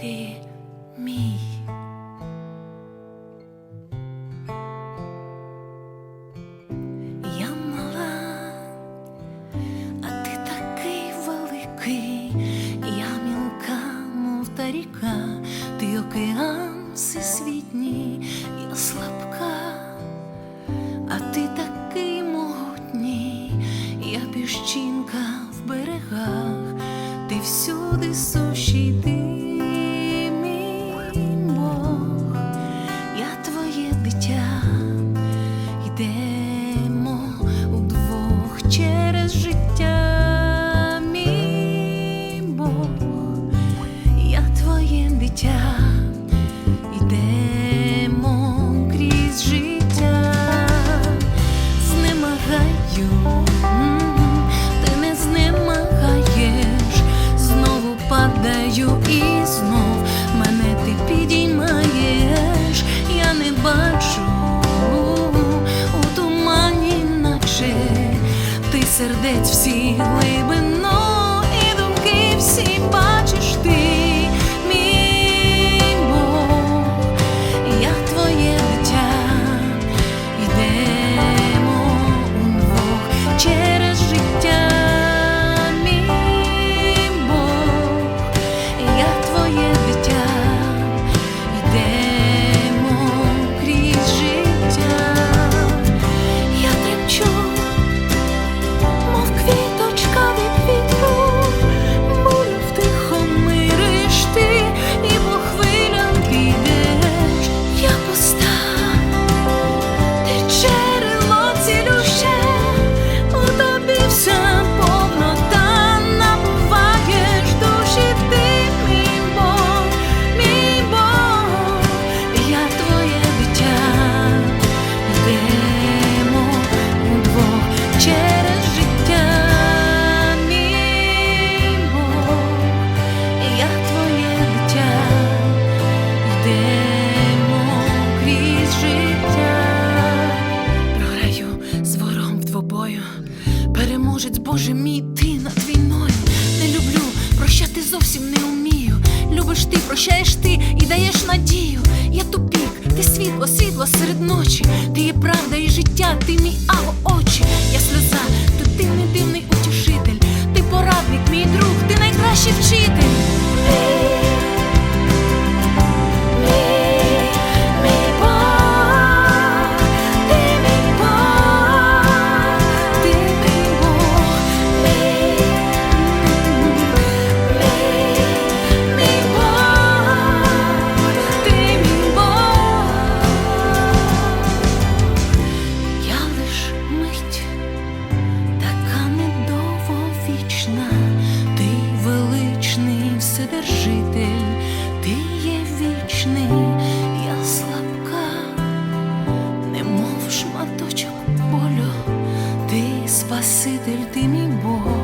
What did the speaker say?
ти мій. Я мала, а ти такий великий, я мілка, мов та ріка, ти океан всесвітній, я слабка, а ти такий могутній, я піщинка в берегах, ти всюди суші, ти ти сердець всі вором переможець Боже мій, ти над війною, не люблю, прощати зовсім не умію. Любиш ти, прощаєш ти і даєш надію. Я тупік, ти світло, світло серед ночі. Ти є правда і життя, ти мій аго очі. Я сльоза, Спаситель ти мій Бог.